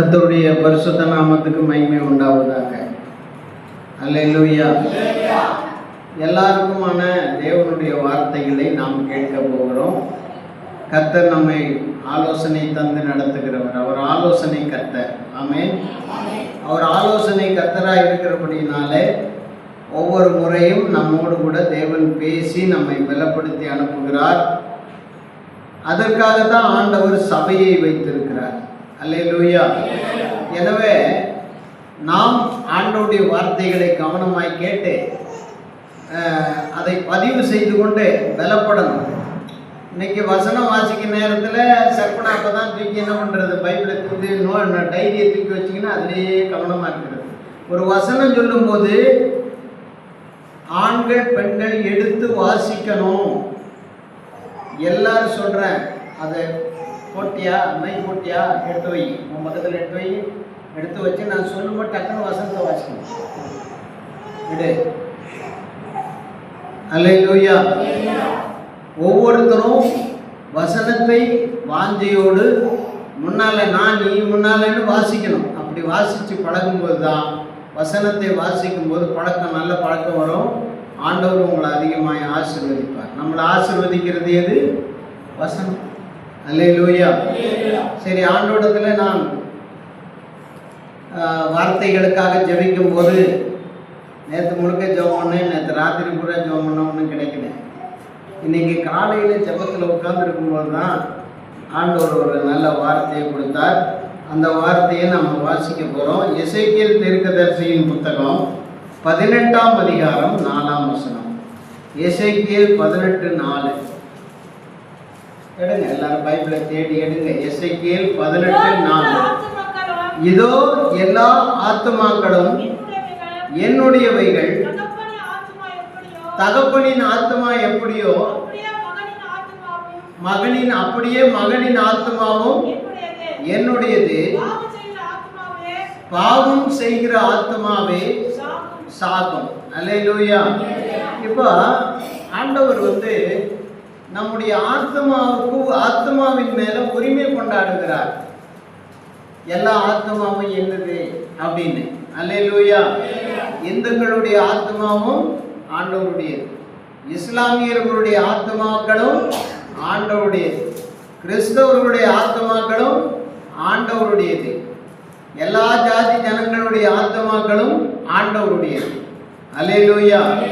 கத்தருடைய பரிசுத்த நாமத்துக்கு மகிமை உண்டாவதாக. அல்லேலூயா எல்லாருக்குமான தேவனுடைய வார்த்தைகளை நாம் கேட்க போகிறோம். கத்தர் நம்மை ஆலோசனை தந்து நடத்துகிறவர். அவர் ஆலோசனை கத்தர் ஆமே அவர் ஆலோசனை கத்தராக இருக்கிறபடினாலே ஒவ்வொரு முறையும் நம்மோடு கூட தேவன் பேசி நம்மை பலப்படுத்தி அனுப்புகிறார். அதற்காக தான் ஆண்டவர் சபையை வைத்திருக்கிறார். அல்லேலூயா. எனவே நாம் ஆண்டோடைய வார்த்தைகளை கவனமாய் கேட்டு அதை பதிவு செய்து கொண்டு பலப்படணும். இன்னைக்கு வசனம் வாசிக்க நேரத்தில் சற்பனா அப்போ தான் தூக்கி என்ன பண்ணுறது பைபிளை தூக்கி நோ டைரியை தூக்கி வச்சிங்கன்னா அதுலேயே கவனமாக இருக்கிறது. ஒரு வசனம் சொல்லும்போது ஆண்கள் பெண்கள் எடுத்து வாசிக்கணும். எல்லாரும் சொல்கிறேன் அதை போட்டியா மை போட்டியா எடுத்து வை. உன் பக்கத்தில் எடுத்து வை. எடுத்து வச்சு நான் சொல்லும்போது டக்குன்னு வசனத்தை வாசிக்கணும். விடு. அல்லையா ஒவ்வொருத்தரும் வசனத்தை வாஞ்சையோடு முன்னால நான் நீ முன்னாலன்னு வாசிக்கணும். அப்படி வாசித்து பழகும்போது தான் வசனத்தை வாசிக்கும் போது பழக்கம் நல்ல பழக்கம் வரும். ஆண்டவர் உங்களை அதிகமாக ஆசிர்வதிப்பார். நம்மளை ஆசீர்வதிக்கிறது எது? வசனம். அல்லேலூயா. சரி ஆண்டோடத்தில் நான் வார்த்தைகளுக்காக ஜெபிக்கும் போது நேற்று முழுக்க ஜெபம் பண்ணேன் நேற்று ராத்திரி பூரா ஜெபம் பண்ண ஒன்றும் கிடைக்கல. இன்னைக்கு காலையில் ஜெபத்தில் உட்கார்ந்துருக்கும்போது தான் ஆண்டவர் ஒரு நல்ல வார்த்தையை கொடுத்தார். அந்த வார்த்தையை நம்ம வாசிக்க போகிறோம் எசைக்கியல் தீர்க்கதரிசியின் புத்தகம் பதினெட்டாம் அதிகாரம் நாலாம் வசனம். எசைக்கியல் பதினெட்டு நாலு. எடுங்க எல்லாரும் பைபிளை தேடி எடுங்க. எசைக்கியல் பதினெட்டு நாலு இதோ எல்லா ஆத்மாக்களும் என்னுடையவைகள். தகப்பனின் ஆத்மா எப்படியோ மகனின் அப்படியே மகனின் ஆத்மாவும் என்னுடையது. பாவம் செய்கிற ஆத்மாவே சாகும். அலையிலூயா. இப்போ ஆண்டவர் வந்து நம்முடைய ஆத்மாவுக்கு ஆத்மாவின் மேல உரிமை கொண்டாடுகிறார். எல்லா ஆத்மாவும் என்னது? அப்படின்னு. அல்லேலூயா. இந்துக்களுடைய ஆத்மாவும் ஆண்டவருடையது. இஸ்லாமியர்களுடைய ஆத்மாக்களும் ஆண்டவருடையது. கிறிஸ்தவர்களுடைய ஆத்மாக்களும் ஆண்டவருடையது. எல்லா ஜாதி ஜனங்களுடைய ஆத்மாக்களும் ஆண்டவருடையது. அல்லேலூயா.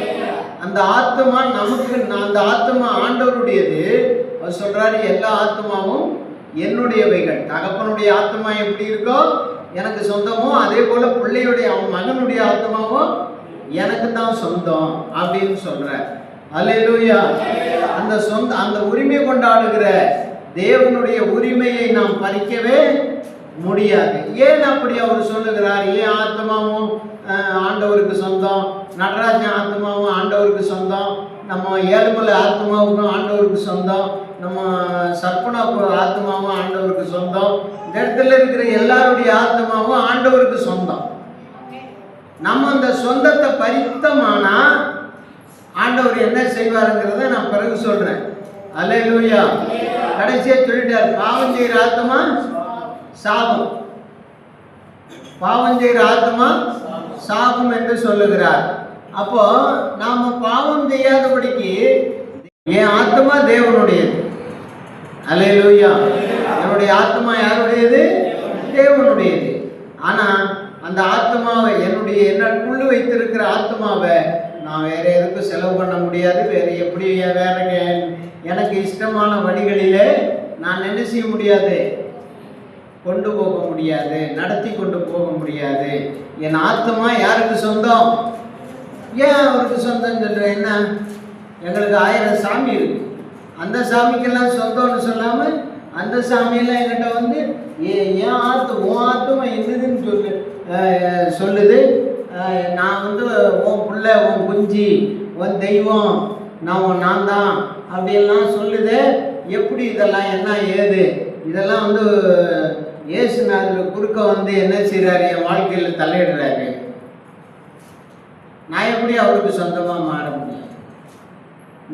அந்த ஆத்மா நமக்கு அந்த ஆத்மா ஆண்டவருடையது. அவர் சொல்றாரு எல்லா ஆத்மாவும் என்னுடையவைகள். தகப்பனுடைய ஆத்மா எப்படி இருக்கோ எனக்கு சொந்தமோ அதே போல பிள்ளையுடைய அவன் மகனுடைய ஆத்மாவும் எனக்கு தான் சொந்தம் அப்படின்னு சொல்ற அலையலூயா அந்த சொந்த அந்த உரிமை கொண்டாடுகிற தேவனுடைய உரிமையை நாம் பறிக்கவே முடியாது. ஏன் அப்படி அவர் சொல்லுகிறார்? ஏன் ஆத்மாவும் ஆண்டவருக்கு சொந்தம்? நடராஜன் ஆத்மாவும் ஆண்டவருக்கு சொந்தம். நம்ம ஏழுமலை ஆத்மாவுக்கும் ஆண்டவருக்கு சொந்தம். நம்ம சற்பனா ஆத்மாவும் ஆண்டவருக்கு சொந்தம். இந்த இடத்துல இருக்கிற எல்லாருடைய ஆத்மாவும் ஆண்டவருக்கு சொந்தம். நம்ம அந்த சொந்தத்தை பறித்தமானா ஆண்டவர் என்ன செய்வாருங்கிறத நான் பிறகு சொல்றேன். அல்லேலூயா. கடைசியா சொல்லிட்டார் பாவம் செய்கிற ஆத்மா சாபம். பாவம் செய்கிற ஆத்மா சாபம் என்று சொல்லுகிறார். அப்போ நாம பாவம் செய்யாதபடிக்கு என் ஆத்மா தேவனுடையது. அல்லேலூயா. என்னுடைய ஆத்மா யாருடையது? தேவனுடையது. ஆனா அந்த ஆத்மாவை என்னுடைய என்னக்குள்ளே வைத்திருக்கிற ஆத்மாவை நான் வேற எதுக்கும் செலவு பண்ண முடியாது. வேற எப்படி வேற எனக்கு இஷ்டமான வழிகளிலே நான் என்ன செய்ய முடியாது? கொண்டு போக முடியாது. நடத்தி கொண்டு போக முடியாது. என் ஆத்மா யாருக்கு சொந்தம்? ஏன் அவருக்கு சொந்தம் சொல்கிற என்ன? எங்களுக்கு ஆயிரம் சாமி இருக்கு. அந்த சாமிக்கெல்லாம் சொந்தம்னு சொல்லாமல் அந்த சாமியெல்லாம் என்கிட்ட வந்து ஏ- என் ஆத்து உன் ஆத்துமா என்னதுன்னு சொல்லு. சொல்லுது. நான் வந்து உன் பிள்ளை உன் குஞ்சி உன் தெய்வம் நான் உன் நான் தான் அப்படியெல்லாம் சொல்லுது. எப்படி இதெல்லாம் என்ன ஏது? இதெல்லாம் வந்து இயேசுநாதர் குறுக்க வந்து என்ன செய்கிறாரு என் வாழ்க்கையில் தலையிடுறாரு. நான் எப்படி அவருக்கு சொந்தமாக மாற முடியும்?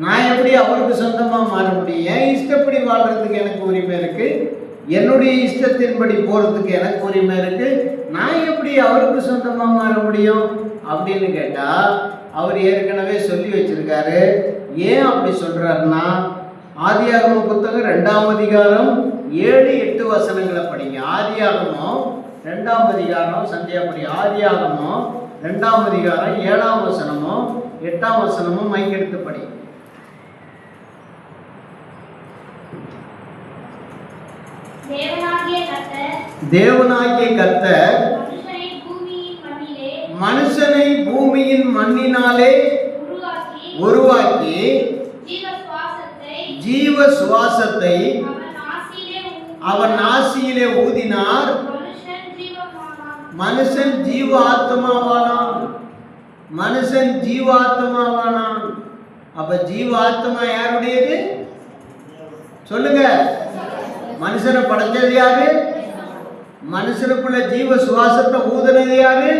நான் எப்படி அவருக்கு சொந்தமாக மாற முடியும்? என் இஷ்டப்படி வாழ்கிறதுக்கு எனக்கு உரிமை இருக்குது என்னுடைய இஷ்டத்தின்படி போகிறதுக்கு எனக்கு உரிமை இருக்குது நான் எப்படி அவருக்கு சொந்தமாக மாற முடியும்? அப்படின்னு கேட்டால் அவர் ஏற்கனவே சொல்லி வச்சிருக்காரு. ஏன் அப்படி சொல்கிறாருன்னா ஆதியாகம புத்தகம் ரெண்டாம் அதிகாரம் ஏழு எட்டு வசனங்களை படிங்க. ஆதியாகமம் ரெண்டாம் அதிகாரம் சந்தியாபடி ஆதியாகமம் ரெண்டாம் அதிகாரம் ஏழாம் வசனமும் எட்டாம் வசனமும் மைக்கெடுத்து படி தேவனாகிய கர்த்தர் கர்த்தர் மனுஷனை பூமியின் மண்ணினாலே உருவாக்கி ஜீவ சுவாசத்தை அவன் நாசியிலே ஊதினார். மனுஷன் ஜீவ ஆத்மாவானான் மனுஷன் ஜீவ ஆத்மாவானான் அப்ப ஜீவாத்மா யாருடையது? சொல்லுங்க. மனுஷனை படைச்சது யாரு? மனுஷனுக்குள்ள ஜீவ சுவாசத்தை ஊதுனது யாரு?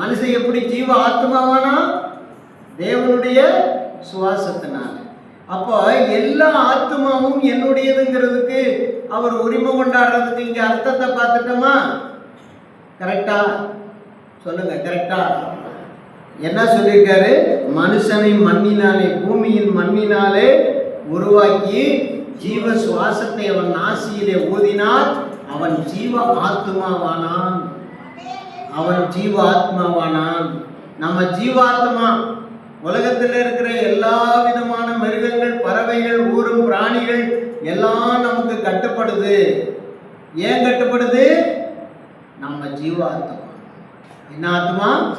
மனுஷன் எப்படி ஜீவ ஆத்மாவானா தேவனுடைய சுவாசத்தினால. அப்போ எல்லா ஆத்மாவும் என்னுடையதுங்கிறதுக்கு அவர் உரிமை கொண்டாடுறதுக்கு இங்க அர்த்தத்தை பார்த்துட்டோமா? கரெக்டா? சொல்லுங்க கரெக்டா. என்ன சொல்லியிருக்காரு? மனுஷனை மண்ணினாலே பூமியின் மண்ணினாலே உருவாக்கி ஜீவ சுவாசத்தை அவன் நாசியிலே ஊதினால் அவன் ஜீவ ஆத்மாவானான். அவன் ஜீவ ஆத்மாவானான். நம்ம ஜீவாத்மா உலகத்தில் இருக்கிற எல்லா விதமான மிருகங்கள் பறவைகள் ஊரும் பிராணிகள் எல்லாம் நமக்கு கட்டுப்படுது. ஏன் கட்டுப்படுது? நம்ம ஜீவாத்மா. என்ன ஆத்மா?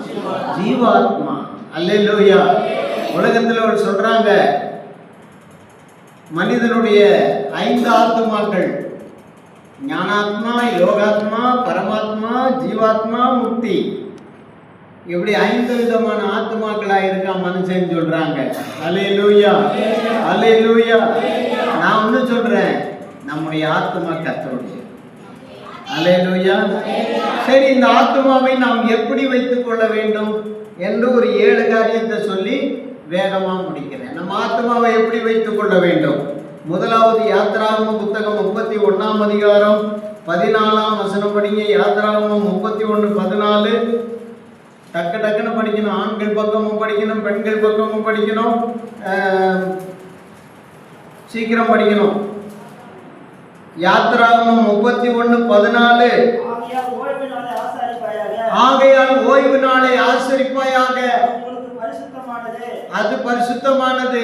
ஜீவாத்மா. அல்லேலூயா. உலகத்தில் ஒரு சொல்றாங்க. மனிதனுடைய ஐந்து ஆத்மாக்கள். ஞானாத்மா யோகாத்மா பரமாத்மா ஜீவாத்மா முக்தி. இப்படி ஐந்து விதமான ஆத்மாக்களாக இருக்கா மனுஷன் சொல்றாங்க. அலே லூயா அலே லூயா நான் ஒன்று சொல்றேன். நம்முடைய ஆத்மா கத்தருடைய அலையலூயா சரி இந்த ஆத்மாவை நாம் எப்படி வைத்துக் கொள்ள வேண்டும் என்று ஒரு ஏழு காரியத்தை சொல்லி வேகமா முடிக்கிறேன். நம்ம ஆத்மாவை எப்படி வைத்துக் கொள்ள வேண்டும்? முதலாவது யாத்ராகம புத்தகம் முப்பத்தி ஒன்றாம் அதிகாரம் பதினாலாம் வசனம் படிங்க. யாத்ராகமம் முப்பத்தி ஒன்று பதினாலு. டக்கு டக்குன்னு படிக்கணும். ஆண்கள் பக்கமும் படிக்கணும் பெண்கள் பக்கமும் படிக்கணும். சீக்கிரம் படிக்கணும். யாத்ராகமம் முப்பத்தி ஒன்று பதினாலு ஆகையால் ஓய்வு நாளை ஆசாரிப்பாயாக. அது பரிசுத்தமானது.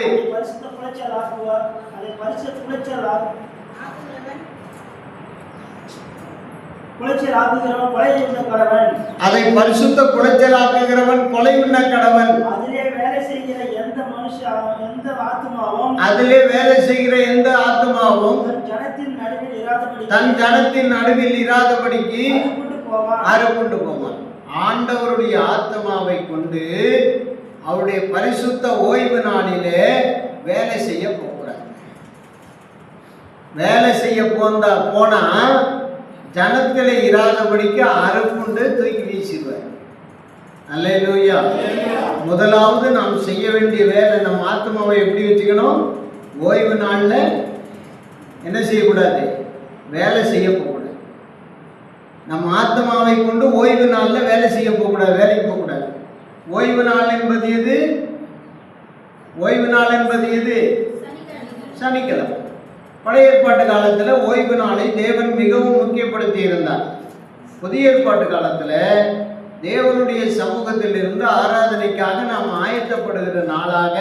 அது பரிசுத்த குடைச்சலாக்குகிறவன் கொலை உண்ண கடவன் அதிலே செய்கிற எந்த மனுஷன் எந்த ஆத்மாவும் அதிலே வேலை செய்கிற எந்த ஆத்மாவும் தன் ஜனத்தின் நடுவில் இராதபடி தன் ஜனத்தின் நடுவில் இராதபடிக்கு கொண்டு போவான். அறுப்புண்டு போவான். ஆண்டவருடைய ஆத்மாவை கொண்டு அவருடைய பரிசுத்த ஓய்வு நாளிலே வேலை செய்ய போகிறார் வேலை செய்ய போந்தா போனா ஜனத்திலே இராதபடிக்கு அறுப்புண்டு தூக்கி வீசிடுவார். அல்லையா முதலாவது நாம் செய்ய வேண்டிய வேலை நம்ம ஆத்மாவை எப்படி வச்சுக்கணும்? ஓய்வு நாளில் என்ன செய்யக்கூடாது? வேலை செய்ய போகக்கூடாது. நம்ம ஆத்மாவை கொண்டு ஓய்வு நாளில் வேலை செய்ய போகக்கூடாது வேலைக்கு போகக்கூடாது. ஓய்வு நாள் என்பது எது? ஓய்வு நாள் என்பது எது? சனிக்கிழமை. பழைய ஏற்பாட்டு காலத்தில் ஓய்வு நாளை தேவன் மிகவும் முக்கியப்படுத்தி இருந்தார் புதிய ஏற்பாட்டு காலத்தில் தேவனுடைய சமூகத்தில் இருந்து ஆராதனைக்காக நாம் ஆயத்தப்படுகிற நாளாக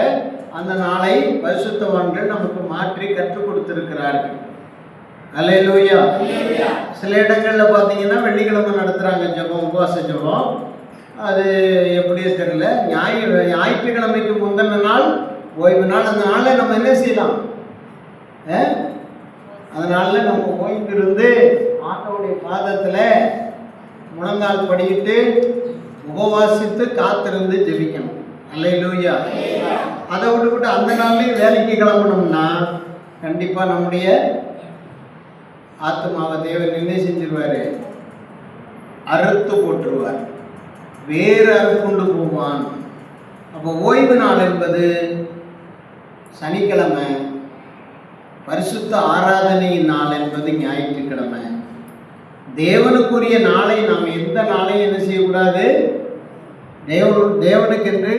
அந்த நாளை பரிசுத்தவான்கள் நமக்கு மாற்றி கற்றுக் கொடுத்திருக்கிறார்கள். அல்லேலூயா சில இடங்களில் பார்த்தீங்கன்னா வெள்ளிக்கிழமை நடத்துகிறாங்க ஜெபம் உபவாச ஜெபம். அது எப்படியோ தெரியல. ஞாயிறு ஞாயிற்றுக்கிழமைக்கு முந்தின நாள் ஓய்வு நாள். அந்த நாளில் நம்ம என்ன செய்யலாம்? அதனால நம்ம ஓய்ந்திருந்து ஆண்டவருடைய பாதத்தில் முழங்கால் படியிட்டு உபவாசித்து காத்திருந்து ஜெபிக்கணும். அல்லேலூயா. அதை விட்டுவிட்டு அந்த நாள்லேயும் வேலைக்கு கிளம்பணும்னா கண்டிப்பாக நம்முடைய ஆத்மாவை தேவன் என்ன செஞ்சிருவார்? அறுத்து போட்டுருவார். வேறு அறுப்புண்டு போவான். அப்போ ஓய்வு நாள் என்பது சனிக்கிழமை பரிசுத்த ஆராதனையின் நாள் என்பது ஞாயிற்றுக்கிழமை. தேவனுக்குரிய நாளை நாம் எந்த நாளையும் என்ன செய்யக்கூடாது? தேவனு தேவனுக்கென்று